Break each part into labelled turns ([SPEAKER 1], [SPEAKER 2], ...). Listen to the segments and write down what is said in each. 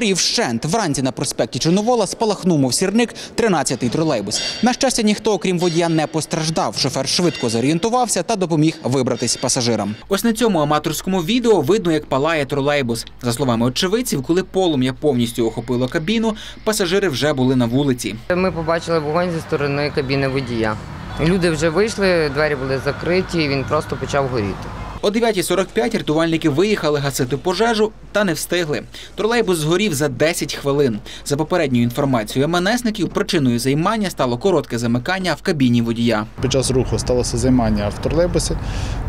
[SPEAKER 1] Згорів вщент. Вранці на проспекті Чорновола спалахнув, мов сірник, 13-й тролейбус. На щастя, ніхто, окрім водія, не постраждав. Шофер швидко зорієнтувався та допоміг вибратись пасажирам. Ось на цьому аматорському відео видно, як палає тролейбус. За словами очевидців, коли полум'я повністю охопило кабіну, пасажири вже були на вулиці.
[SPEAKER 2] Ми побачили вогонь зі сторони кабіни водія. Люди вже вийшли, двері були закриті, він просто почав горіти.
[SPEAKER 1] О 9.45 рятувальники виїхали гасити пожежу та не встигли. Тролейбус згорів за 10 хвилин. За попередньою інформацією МНСників, причиною займання стало коротке замикання в кабіні водія.
[SPEAKER 3] Під час руху сталося займання в тролейбусі,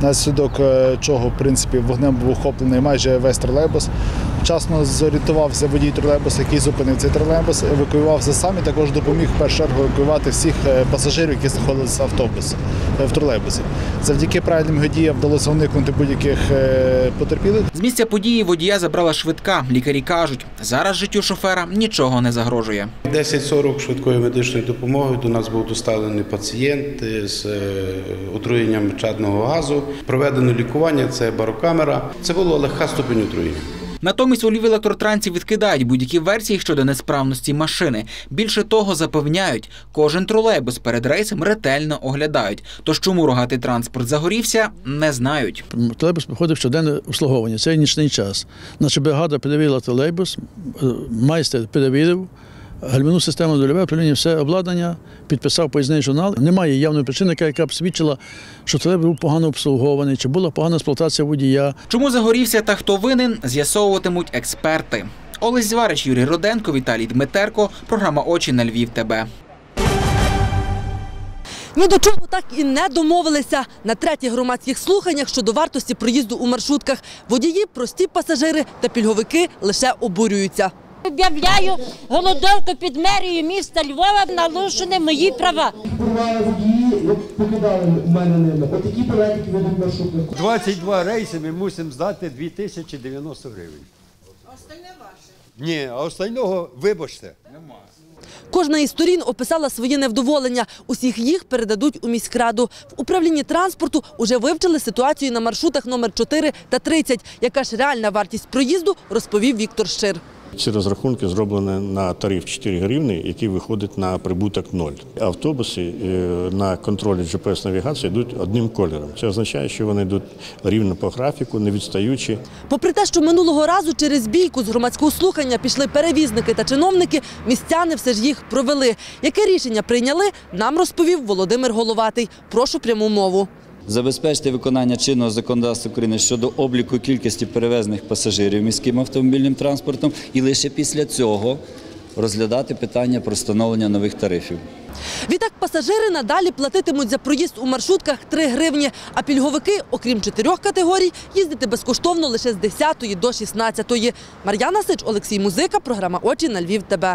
[SPEAKER 3] наслідок е, чого в принципі вогнем був охоплений майже весь тролейбус. Вчасно зорієнтувався водій тролейбуса, який зупинив цей тролейбус, евакуювався сам і також допоміг в першу чергу евакуювати всіх е, пасажирів, які знаходилися в автобусі е, в тролейбусі. Завдяки правильним діям вдалося уникнути будь-яких е, потерпілих.
[SPEAKER 1] З місця події водія забрала швидка. Лікарі кажуть, зараз життю шофера нічого не загрожує.
[SPEAKER 4] 10.40 швидкої медичної допомоги до нас був доставлений пацієнт з е, отруєнням чадного газу. Проведено лікування, це барокамера. Це було легка ступень отруєння.
[SPEAKER 1] Натомість у Львів електротрансі відкидають будь-які версії щодо несправності машини. Більше того, запевняють, кожен тролейбус перед рейсом ретельно оглядають. Тож чому рогатий транспорт загорівся, не знають.
[SPEAKER 5] Тролейбус проходив щоденне обслуговування. Це нічний час. Наша бригада перевірила тролейбус, е, майстер перевірив. Гальмівну систему дольове управління, все обладнання, підписав поїзний журнал. Немає явної причини, яка- б свідчила, що тролейбус був погано обслугований, чи була погана експлуатація водія.
[SPEAKER 1] Чому загорівся та хто винен, з'ясовуватимуть експерти. Олесь Зварич, Юрій Роденко, Віталій Дмитерко. Програма Очі на Львів. ТБ.
[SPEAKER 6] Ні до чого так і не домовилися. На третіх громадських слуханнях щодо вартості проїзду у маршрутках водії, прості пасажири та пільговики лише обурюються.
[SPEAKER 7] Об'являю голодовку під мерією міста Львова нарушені мої права.
[SPEAKER 8] Порвали водії, покидали мене ними. От такі білетики ведуть маршрутних.
[SPEAKER 9] 22 рейси ми мусимо здати 2090 гривень. Остальне ваше? Ні, а остального, вибачте.
[SPEAKER 6] Кожна із сторін описала своє невдоволення. Усіх їх передадуть у міськраду. В управлінні транспорту уже вивчили ситуацію на маршрутах номер 4 та 30. Яка ж реальна вартість проїзду, розповів Віктор Шир.
[SPEAKER 10] Ці розрахунки зроблені на тариф 4 гривні, який виходить на прибуток 0. Автобуси е, на контролі GPS-навігації йдуть одним кольором. Це означає, що вони йдуть рівно по графіку, не відстаючи.
[SPEAKER 6] Попри те, що минулого разу через бійку з громадського слухання пішли перевізники та чиновники, містяни все ж їх провели. Яке рішення прийняли, нам розповів Володимир Головатий. Прошу пряму мову.
[SPEAKER 11] Забезпечити виконання чинного законодавства України щодо обліку кількості перевезених пасажирів міським автомобільним транспортом і лише після цього розглядати питання про встановлення нових тарифів.
[SPEAKER 6] Відтак пасажири надалі платитимуть за проїзд у маршрутках 3 гривні, а пільговики, окрім чотирьох категорій, їздити безкоштовно лише з 10 до 16. Мар'яна Сич, Олексій Музика, програма «Очі на Львів ТБ».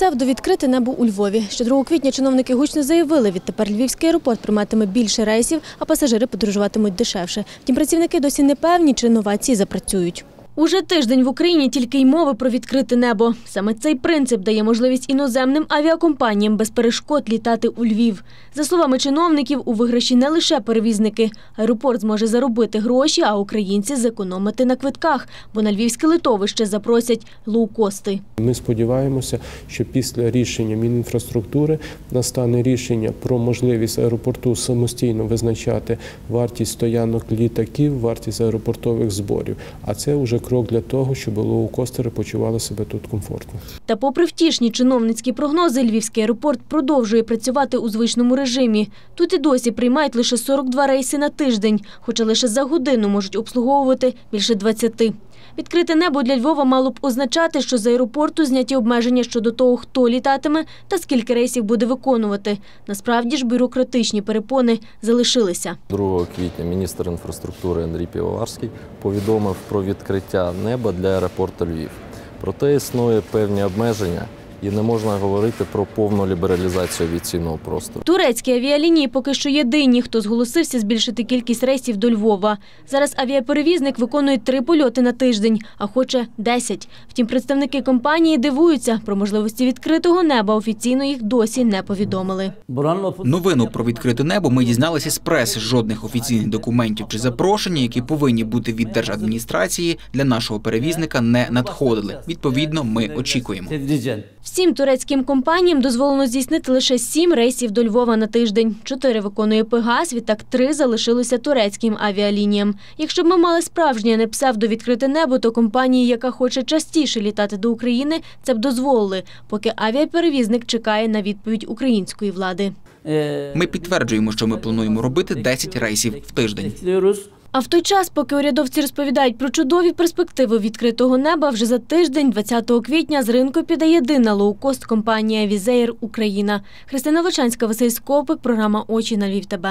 [SPEAKER 12] Псевдовідкрите небо у Львові. Ще 2 квітня чиновники гучно заявили, відтепер Львівський аеропорт прийматиме більше рейсів, а пасажири подорожуватимуть дешевше. Втім, працівники досі не певні, чи новації запрацюють. Уже тиждень в Україні тільки й мови про відкрите небо. Саме цей принцип дає можливість іноземним авіакомпаніям без перешкод літати у Львів. За словами чиновників, у виграші не лише перевізники. Аеропорт зможе заробити гроші, а українці зекономити на квитках, бо на львівське литовище запросять лоукости.
[SPEAKER 13] Ми сподіваємося, що після рішення Мінінфраструктури настане рішення про можливість аеропорту самостійно визначати вартість стоянок літаків, вартість аеропортових зборів. А це вже крок для того, щоб лоукостери почували себе тут комфортно.
[SPEAKER 12] Та попри втішні чиновницькі прогнози, Львівський аеропорт продовжує працювати у звичному режимі. Тут і досі приймають лише 42 рейси на тиждень, хоча лише за годину можуть обслуговувати більше 20. Відкрите небо для Львова мало б означати, що з аеропорту зняті обмеження щодо того, хто літатиме та скільки рейсів буде виконувати. Насправді ж бюрократичні перепони залишилися.
[SPEAKER 14] 2 квітня міністр інфраструктури Андрій Півоварський повідомив про відкриття неба для аеропорту Львів. Проте існує певні обмеження, і не можна говорити про повну лібералізацію авіаційного простору.
[SPEAKER 12] Турецькі авіалінії поки що єдині, хто зголосився збільшити кількість рейсів до Львова. Зараз авіаперевізник виконує три польоти на тиждень, а хоче 10. Втім, представники компанії дивуються, про можливості відкритого неба офіційно їх досі не повідомили.
[SPEAKER 1] Новину про відкрите небо ми дізналися з преси. Жодних офіційних документів чи запрошення, які повинні бути від держадміністрації, для нашого перевізника не надходили. Відповідно, ми очікуємо.
[SPEAKER 12] Всім турецьким компаніям дозволено здійснити лише сім рейсів до Львова на тиждень. Чотири виконує Пегас, відтак три залишилося турецьким авіалініям. Якщо б ми мали справжнє не псевдовідкрите небо, то компанії, яка хоче частіше літати до України, це б дозволили, поки авіаперевізник чекає на відповідь української влади.
[SPEAKER 1] Ми підтверджуємо, що ми плануємо робити 10 рейсів в тиждень.
[SPEAKER 12] А в той час, поки урядовці розповідають про чудові перспективи відкритого неба, вже за тиждень, 20 квітня, з ринку піде єдина лоукост компанія Візеєр Україна. Христина Вичанська, Василь Скопик, програма Очі на Львів. ТБ.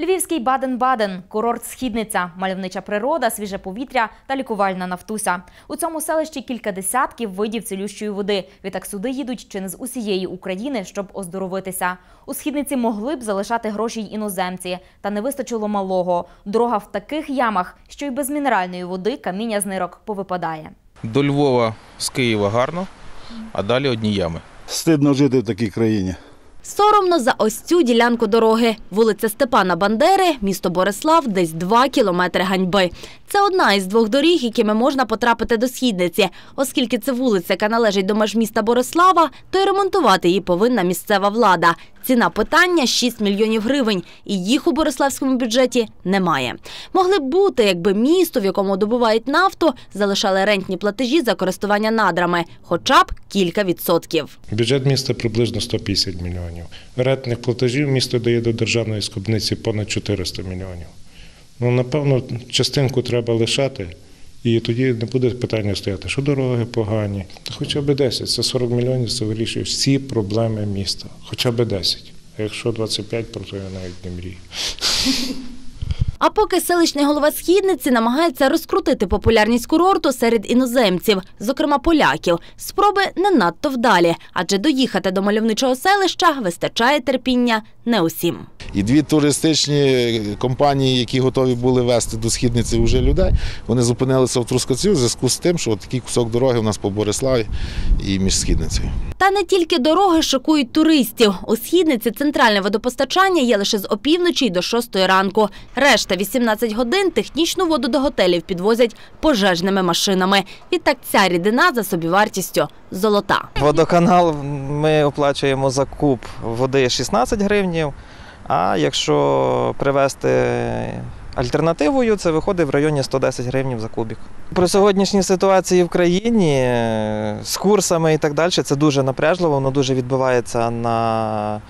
[SPEAKER 15] Львівський Баден-Баден, курорт Східниця, мальовнича природа, свіже повітря та лікувальна нафтуся. У цьому селищі кілька десятків видів цілющої води. Відтак сюди їдуть чи не з усієї України, щоб оздоровитися. У східниці могли б залишати гроші й іноземці, та не вистачило малого. Дорога в таких ямах, що й без мінеральної води каміння з нирок повипадає.
[SPEAKER 16] До Львова з Києва гарно, а далі одні ями.
[SPEAKER 17] Стидно жити в такій країні.
[SPEAKER 15] Соромно за ось цю ділянку дороги. Вулиця Степана Бандери, місто Борислав, десь два кілометри ганьби. Це одна із двох доріг, якими можна потрапити до східниці. Оскільки це вулиця, яка належить до меж міста Борислава, то й ремонтувати її повинна місцева влада. Ціна питання 6 мільйонів гривень, і їх у бориславському бюджеті немає. Могли б бути, якби місто, в якому добувають нафту, залишали рентні платежі за користування надрами, хоча б кілька відсотків.
[SPEAKER 18] Бюджет міста приблизно 150 мільйонів. Рентних платежів місто дає до державної скарбниці понад 400 мільйонів. Ну, напевно, частинку треба лишати, і тоді не буде питання стояти, що дороги погані. Хоча б 10, це 40 мільйонів, це вирішує всі проблеми міста. Хоча б 10. А якщо 25, про то я навіть не мрію.
[SPEAKER 15] А поки селищний голова східниці намагається розкрутити популярність курорту серед іноземців, зокрема поляків, спроби не надто вдалі, адже доїхати до мальовничого селища вистачає терпіння не усім.
[SPEAKER 19] І дві туристичні компанії, які готові були вести до східниці вже людей, вони зупинилися в Трускавці в зв'язку з тим, що такий кусок дороги у нас по Бориславі і між східницею.
[SPEAKER 15] Та не тільки дороги шокують туристів. У східниці центральне водопостачання є лише з опівночі до 6 ранку. Решта 18 годин технічну воду до готелів підвозять пожежними машинами. Відтак ця рідина за собівартістю золота.
[SPEAKER 20] Водоканал ми оплачуємо за куб води 16 гривнів, а якщо привезти альтернативою, це виходить в районі 110 гривнів за кубік. При сьогоднішній ситуації в країні е, з курсами і так далі це дуже напряжливо, воно дуже відбивається на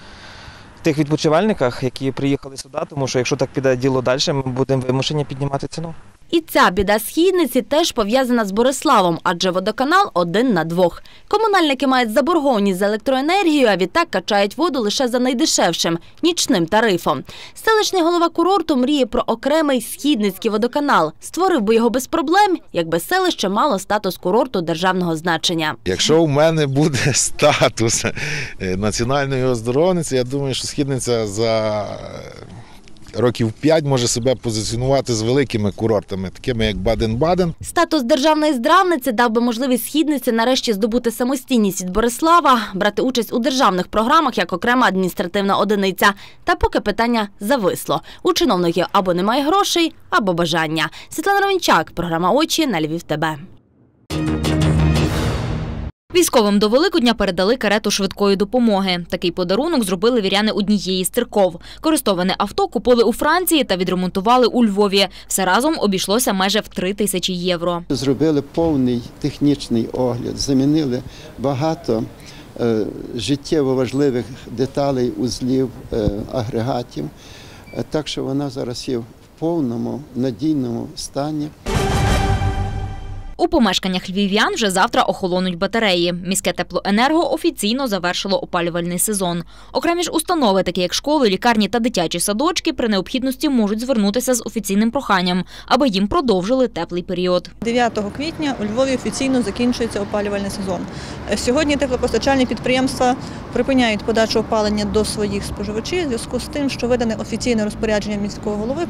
[SPEAKER 20] тих відпочивальниках, які приїхали сюди, тому що якщо так піде діло далі, ми будемо вимушені піднімати ціну.
[SPEAKER 15] І ця біда східниці теж пов'язана з Бориславом, адже водоканал один на двох. Комунальники мають заборгованість за електроенергію, а відтак качають воду лише за найдешевшим нічним тарифом. Селищний голова курорту мріє про окремий східницький водоканал. Створив би його без проблем, якби селище мало статус курорту державного значення.
[SPEAKER 19] Якщо в мене буде статус е, національної оздоровниці, я думаю, що східниця за років 5 може себе позиціонувати з великими курортами, такими як Баден-Баден.
[SPEAKER 15] Статус державної здравниці дав би можливість східниці нарешті здобути самостійність від Борислава, брати участь у державних програмах як окрема адміністративна одиниця. Та поки питання зависло. У чиновників або немає грошей, або бажання. Світлана Ровенчак, програма Очі на Львів. ТБ. Військовим до Великодня передали карету швидкої допомоги. Такий подарунок зробили віряни однієї з церков. Користоване авто купили у Франції та відремонтували у Львові. Все разом обійшлося майже в 3 тисячі євро.
[SPEAKER 21] Зробили повний технічний огляд, замінили багато е, життєво важливих деталей, узлів, е, агрегатів. Е, Так що вона зараз є в повному надійному стані.
[SPEAKER 22] У помешканнях львів'ян вже завтра охолонуть батареї. Міське теплоенерго офіційно завершило опалювальний сезон. Окремі ж установи, такі як школи, лікарні та дитячі садочки, при необхідності можуть звернутися з офіційним проханням, аби їм продовжили теплий період.
[SPEAKER 23] 9 квітня у Львові офіційно закінчується опалювальний сезон. Е, Сьогодні теплопостачальні підприємства припиняють подачу опалення до своїх споживачів в зв'язку з тим, що видане офіційне розпорядження міського голови.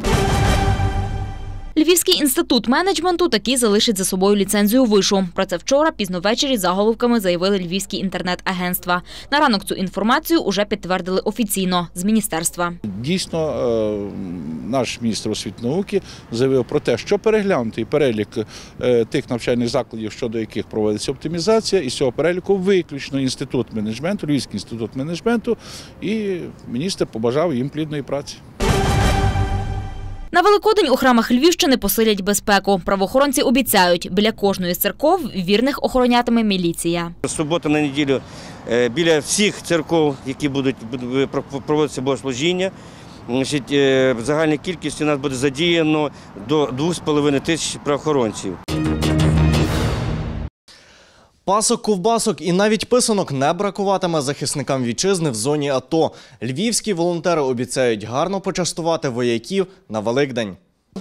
[SPEAKER 22] Львівський інститут менеджменту таки залишить за собою ліцензію вишу. Про це вчора пізно ввечері заголовками заявили львівські інтернет-агентства. На ранок цю інформацію уже підтвердили офіційно з міністерства.
[SPEAKER 24] Дійсно, е, наш міністр освіти науки заявив про те, що переглянутий перелік е, тих навчальних закладів, щодо яких проводиться оптимізація, і з цього переліку виключно інститут менеджменту, Львівський інститут менеджменту, і міністр побажав їм плідної праці.
[SPEAKER 22] На Великодень у храмах Львівщини посилять безпеку. Правоохоронці обіцяють, біля кожної з церков вірних охоронятиме міліція.
[SPEAKER 25] Субота на неділю е, біля всіх церков, які будуть будуть проводитися богослужіння, е, загальна кількість у нас буде задіяно до 2,5 тисяч правоохоронців.
[SPEAKER 26] Пасок, ковбасок і навіть писанок не бракуватиме захисникам вітчизни в зоні АТО. Львівські волонтери обіцяють гарно почастувати вояків на Великдень.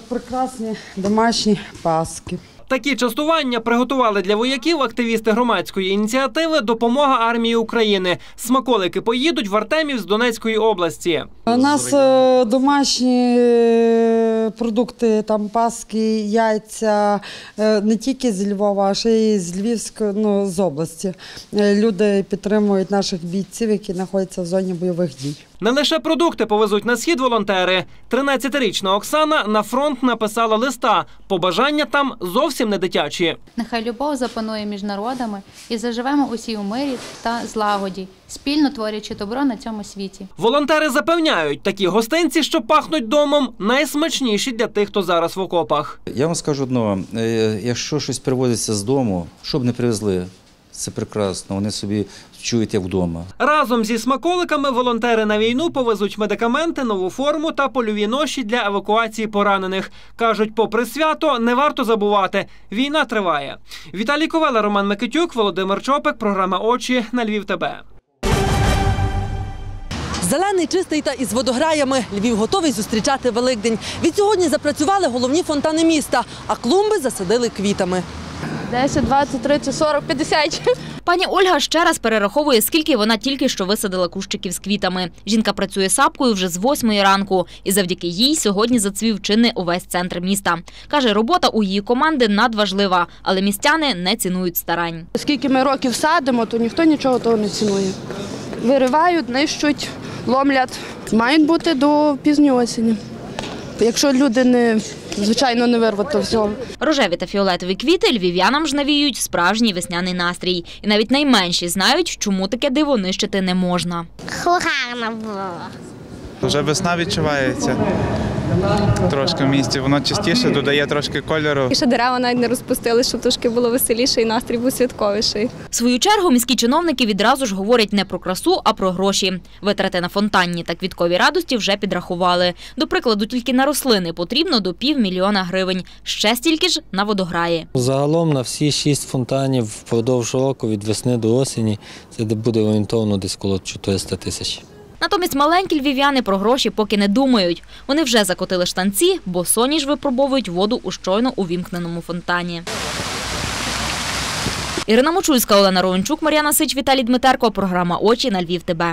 [SPEAKER 27] Прекрасні домашні паски.
[SPEAKER 28] Такі частування приготували для вояків активісти громадської ініціативи Допомога армії України. Смаколики поїдуть в Артемів з Донецької області.
[SPEAKER 27] У нас е, домашні е, продукти, там паски, яйця, е, не тільки з Львова, а ще й з Львівської, ну, з області. Люди підтримують наших бійців, які знаходяться в зоні бойових дій.
[SPEAKER 28] Не лише продукти повезуть на схід волонтери. 13-річна Оксана на фронт написала листа. Побажання там зовсім не дитячі.
[SPEAKER 29] Нехай любов запанує між народами і заживемо усі у мирі та злагоді, спільно творячи добро на цьому світі.
[SPEAKER 28] Волонтери запевняють, такі гостинці, що пахнуть домом, найсмачніші для тих, хто зараз в окопах.
[SPEAKER 11] Я вам скажу одно: е, якщо щось привозиться з дому, щоб не привезли, це прекрасно. Вони собі чують як вдома.
[SPEAKER 28] Разом зі смаколиками волонтери на війну повезуть медикаменти, нову форму та польові ноші для евакуації поранених. Кажуть, попри свято, не варто забувати. Війна триває. Віталій Ковела, Роман Микитюк, Володимир Чопик. Програма Очі на Львів. ТБ.
[SPEAKER 6] Зелений, чистий та із водограями. Львів готовий зустрічати Великдень. Від сьогодні запрацювали головні фонтани міста, а клумби засадили квітами.
[SPEAKER 29] 10, 20, 30, 40, 50.
[SPEAKER 22] Пані Ольга ще раз перераховує, скільки вона тільки що висадила кущиків з квітами. Жінка працює сапкою вже з восьмої ранку, і завдяки їй сьогодні зацвів чи не увесь центр міста. Каже, робота у її команди надважлива, але містяни не цінують старань.
[SPEAKER 30] Скільки ми років садимо, то ніхто нічого того не цінує. Виривають, нищуть, ломлять. Мають бути до пізньої осені. Якщо люди не звичайно не вирвуть, то всього.
[SPEAKER 22] Рожеві та фіолетові квіти львів'янам ж навіюють справжній весняний настрій. І навіть найменші знають, чому таке диво нищити не можна.
[SPEAKER 31] Гарно було.
[SPEAKER 32] Вже весна відчувається. Трошки в місті, воно частіше додає трошки кольору.
[SPEAKER 33] І ще дерева навіть не розпустили, щоб трошки було веселіше і настрій був святковіший.
[SPEAKER 22] В свою чергу міські чиновники відразу ж говорять не про красу, а про гроші. Витрати на фонтанні та квіткові радості вже підрахували. До прикладу, тільки на рослини потрібно до півмільйона гривень. Ще стільки ж на водограї.
[SPEAKER 34] Загалом на всі шість фонтанів впродовж року від весни до осені це буде орієнтовно десь коло 400 тисяч.
[SPEAKER 22] Натомість маленькі львів'яни про гроші поки не думають. Вони вже закотили штанці, бо соні ж випробовують воду у щойно увімкненому фонтані. Ірина Мочульська, Олена Ровенчук, Мар'яна Сич, Віталій Дмитерко. Програма Очі на Львів. ТБ.